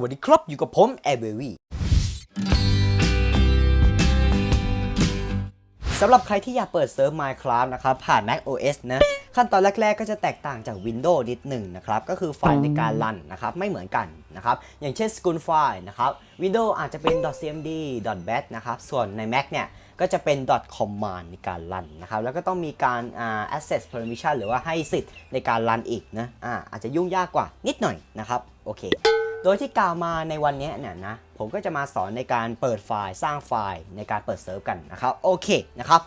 วัสดีครับ อยู่กับผมแอร์เบวีสำหรับใครที่อยากเปิดเซิร์ฟ Minecraft นะครับ ผ่าน Mac OS นะ ขั้นตอนแรก ๆ ก็จะแตกต่างจาก Windows นิดหนึ่งนะครับ ก็คือไฟล์ในการรันนะครับ ไม่เหมือนกันนะครับ อย่างเช่น School File นะครับ Windows อาจจะเป็น .cmd .bat นะครับ ส่วนใน Mac เนี่ย ก็จะเป็น .command ในการรันนะครับ แล้วก็ต้องมีการอ่า access permission หรือว่าให้สิทธิ์ในการรันอีกนะอ่าอาจจะยุ่งยากกว่านิดหน่อยนะครับ โอเค โดยที่กล่าวมาในวันนี้เนี่ยนะผมก็จะมาสอนในการเปิดไฟล์สร้างไฟล์ในการเปิดเซิร์ฟกันนะครับโอเคนะครับ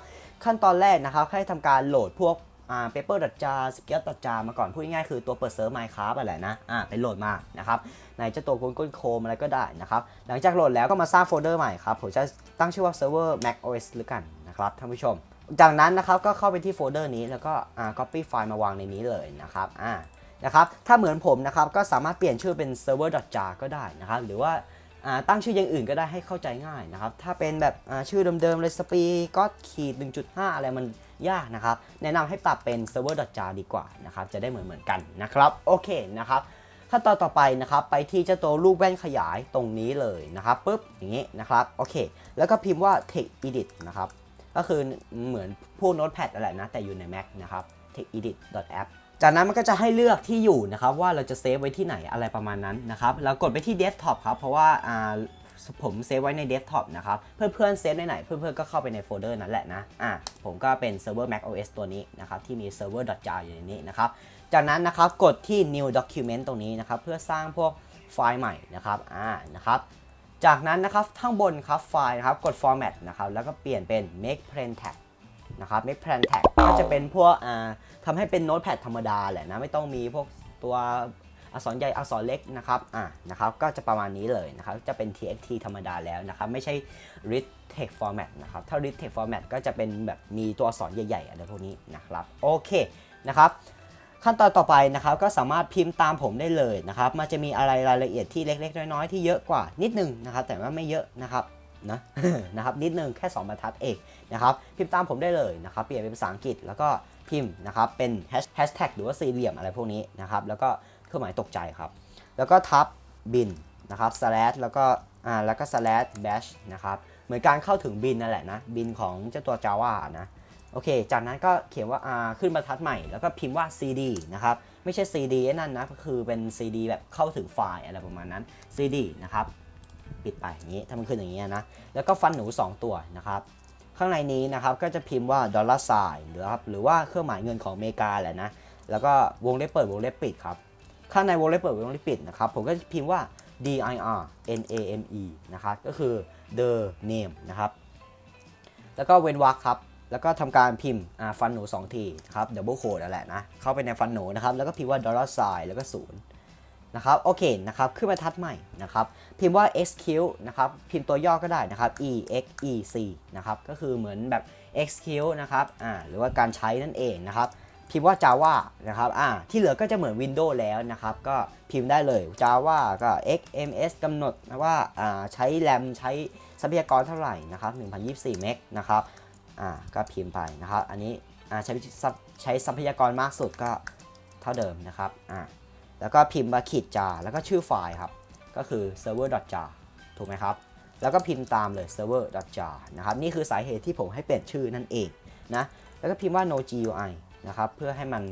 ขั้นตอนแรกนะครับให้ทำการโหลดพวกอ่า paper jar script jar มาก่อนพูดง่ายๆคือตัวเปิดเซิร์ฟ Minecraft อะไรนะอ่าไปโหลดมานะครับในเจ้าตัว Google Chrome อะไรก็ได้นะครับหลังจากโหลดแล้วก็มาสร้างโฟลเดอร์ใหม่ครับผมจะตั้งชื่อว่า server mac os หรือกันนะครับท่านผู้ชม จากนั้นนะครับก็เข้าไปที่โฟลเดอร์นี้แล้วก็อ่า copy ไฟล์มาวางในนี้เลยนะครับอ่า นะครับ ถ้าเหมือนผมนะครับก็สามารถเปลี่ยนชื่อเป็น server jar ก็ได้นะครับ หรือว่าตั้งชื่ออย่างอื่นก็ได้ให้เข้าใจง่ายนะครับ ถ้าเป็นแบบชื่อเดิมๆเลยสปีก็ขีด 1.5 อะไรมันยากนะครับ แนะนำให้ปรับเป็น server jar ดีกว่านะครับ จะได้เหมือนเหมือนกันนะครับ โอเคนะครับขั้นตอนต่อไปนะครับ ไปที่เจ้าตัวรูปแว่นขยายตรงนี้เลยนะครับปุ๊บอย่างนี้นะครับ โอเค แล้วก็พิมพ์ว่า text edit นะครับ ก็คือเหมือนพวกโน้ตแพดอะไรนะ แต่อยู่ใน Mac นะครับ textedit.app จากนั้นมันก็จะให้เลือกที่อยู่นะครับว่าเราจะเซฟไว้ที่ไหนอะไรประมาณนั้นนะครับแล้วกดไปที่ desktop ครับเพราะว่าผมเซฟไว้ใน desktop นะครับเพื่อนๆเซฟในไหนเพื่อนๆก็เข้าไปในโฟลเดอร์นั้นแหละนะอ่าผมก็เป็น server mac os ตัวนี้นะครับที่มี server jar อยู่ในนี้นะครับจากนั้นนะครับกดที่ new document ตรงนี้นะครับเพื่อสร้างพวกไฟล์ใหม่นะครับอ่านะครับจากนั้นนะครับข้างบนครับไฟล์นะครับกด format นะครับแล้วก็เปลี่ยนเป็น make plain text นะครับ make plain text ก็จะเป็นพวกอ่าทำให้เป็น notepad ธรรมดาแหละนะ ไม่ต้องมีพวกตัวอักษรใหญ่อักษรเล็กนะครับอ่านะครับก็จะประมาณนี้เลยนะครับ จะเป็น txt ธรรมดาแล้วนะครับ ไม่ใช่ read text format นะครับ ถ้า read text format ก็จะเป็นแบบมีตัวอักษรใหญ่ ๆ อะไรพวกนี้นะครับ โอเคนะครับขั้นตอนต่อไปนะครับก็สามารถพิมพ์ตามผมได้เลยนะครับ มันจะมีอะไรรายละเอียดที่เล็กๆ น้อยๆ ที่เยอะกว่านิดนึงนะครับ แต่ว่าไม่เยอะนะครับ นะนะครับนิดนึงแค่ 2 บรรทัดเองนะครับพิมพ์ตามผมได้เลยนะครับเปลี่ยนเป็นภาษาอังกฤษแล้วก็พิมพ์นะครับเป็นแฮชแท็กหรือว่าสี่เหลี่ยมอะไรพวกนี้นะครับแล้วก็เครื่องหมายตกใจครับ แล้วก็ทับบินนะครับ slash แล้วก็อ่าแล้วก็ slash dash นะครับเหมือนการเข้าถึงบินนั่นแหละนะบินของเจ้าตัว Java นะโอเค จากนั้นก็เขียนว่าอ่าขึ้นบรรทัดใหม่ แล้วก็พิมพ์ว่า CD นะครับไม่ใช่ CD ไอ้นั่นนะก็คือเป็น CD แบบเข้าถึงไฟล์อะไรประมาณนั้น CD นะครับ ปิดไปอย่างนี้ ถ้ามันขึ้นอย่างนี้นะ แล้วก็ฟันหนู 2 ตัวนะครับ ข้างในนี้นะครับก็จะพิมพ์ว่าดอลลาร์ไซน์หรือครับหรือว่าเครื่องหมายเงินของอเมริกาแหละนะ แล้วก็วงเล็บเปิดวงเล็บปิดครับ ข้างในวงเล็บเปิดวงเล็บปิดนะครับ ผมก็จะพิมพ์ว่า dir name นะครับ ก็คือ the name นะครับ แล้วก็เว้นวรรคครับ แล้วก็ทำการพิมพ์ฟันหนู 2 ทีครับดับเบิลโคดนั่นแหละนะ เข้าไปในฟันหนูนะครับ แล้วก็พิมพ์ว่าดอลลาร์ไซน์แล้วก็ศู นะครับโอเคนะครับขึ้นมาทัดใหม่นะครับพิมพ์ว่า xq นะครับพิมพ์ตัวย่อก็ได้นะครับ e x e c นะครับก็คือเหมือนแบบ xq นะครับอ่าหรือว่าการใช้นั่นเองนะครับพิมพ์ว่า Java นะครับอ่าที่เหลือก็จะเหมือน Windows แล้วนะครับก็พิมพ์ได้เลย Java ก็ xms กำหนดว่าอ่าใช้แรมใช้ทรัพยากรเท่าไหร่นะครับ1024เมกนะครับอ่าก็พิมพ์ไปนะครับอันนี้อ่าใช้ใช้ทรัพยากรมากสุดก็เท่าเดิมนะครับอ่า แล้วก็พิมพ์มาขีดจาแล้วก็ชื่อไฟล์ครับ ก็คือ server.jar ถูกไหมครับ แล้วก็พิมพ์ตามเลย server.jar นะครับ นี่คือสาเหตุที่ผมให้เปลี่ยนชื่อนั่นเองนะ แล้วก็พิมพ์ว่า no GUI นะครับ เพื่อให้มัน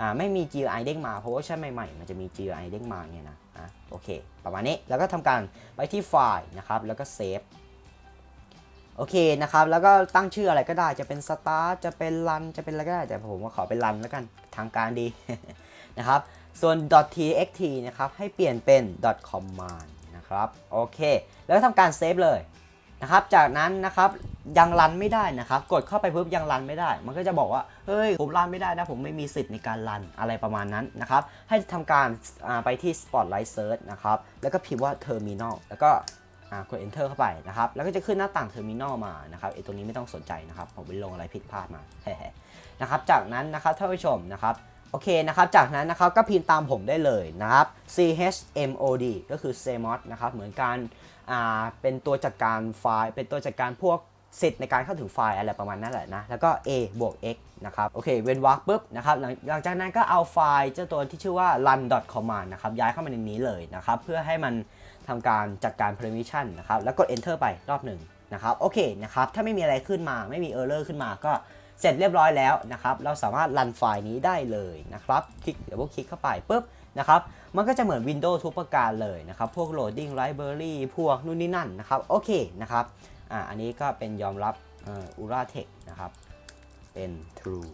อ่าไม่มี GUI เด้งมา เพราะว่าใช่ใหม่ๆ มันจะมี GUI เด้งมาเนี่ยนะอะโอเค ประมาณนี้ แล้วก็ทำการไปที่ไฟล์นะครับ แล้วก็เซฟ โอเคนะครับ แล้วก็ตั้งชื่ออะไรก็ได้จะเป็น start จะเป็น run จะเป็นอะไรก็ได้ แต่ผมขอเป็น run แล้วกันทางการดีนะครับ ส่วน .txt นะครับ ให้เปลี่ยนเป็น .command นะครับ โอเค แล้วทำการเซฟเลยนะครับ จากนั้นนะครับยังรันไม่ได้นะครับ กดเข้าไปปุ๊บยังรันไม่ได้ มันก็จะบอกว่า เฮ้ย ผมรันไม่ได้นะ ผมไม่มีสิทธิ์ในการรันอะไรประมาณนั้นนะครับ ให้ทำการไปที่ Spotlight Search นะครับ แล้วก็พิมพ์ว่า Terminal แล้วก็ กด Enter เข้าไปนะครับ แล้วก็จะขึ้นหน้าต่าง Terminal มานะครับไอตัวนี้ไม่ต้องสนใจนะครับผมไปลงอะไรผิดพลาดมานะครับ จากนั้นนะครับท่านผู้ชมนะครับโอเคนะครับ จากนั้นนะครับก็พิมพ์ตามผมได้เลยนะครับ chmod ก็คือ cmod นะครับ เหมือนการอ่าเป็นตัวจัดการไฟล์ เป็นตัวจัดการพวกสิทธิ์ในการเข้าถึงไฟล์อะไรประมาณนั้นแหละนะ แล้วก็ a บวก x นะครับ โอเค เว้นวรรคปุ๊บนะครับ หลังหลังจากนั้นก็เอาไฟล์เจ้าตัวที่ชื่อว่า run command นะครับ ย้ายเข้ามาในนี้เลยนะครับ เพื่อให้มัน ทำการจัดการ permission นะครับ แล้วกด enter ไปรอบหนึ่งนะครับ โอเคนะครับ ถ้าไม่มีอะไรขึ้นมา ไม่มี error ขึ้นมาก็เสร็จเรียบร้อยแล้วนะครับ เราสามารถรันไฟล์นี้ได้เลยนะครับ คลิก double คลิกเข้าไปปุ๊บนะครับ มันก็จะเหมือน Windows ทุกประการเลยนะครับ พวก loading library พวกนู่นนี่นั่นนะครับ โอเคนะครับ อ่า อันนี้ก็เป็นยอมรับเอ่อ Ura Tech นะครับ เป็น true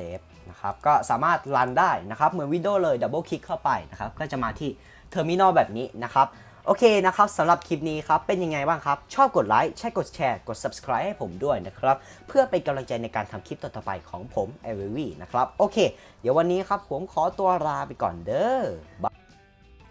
save นะครับก็สามารถรันได้นะครับเหมือน Windows เลย double คลิกเข้าไปนะครับก็จะมาที่ terminal แบบนี้นะครับโอเคนะครับสำหรับคลิปนี้ครับ เป็นยังไงบ้างครับ ชอบกดไลค์ใช่กดแชร์ กด subscribe ให้ผมด้วยนะครับ เพื่อเป็นกำลังใจในการทำคลิปต่อๆไปของผมไอวี่นะครับ โอเค เดี๋ยววันนี้ครับผมขอตัวลาไปก่อนเด้อบ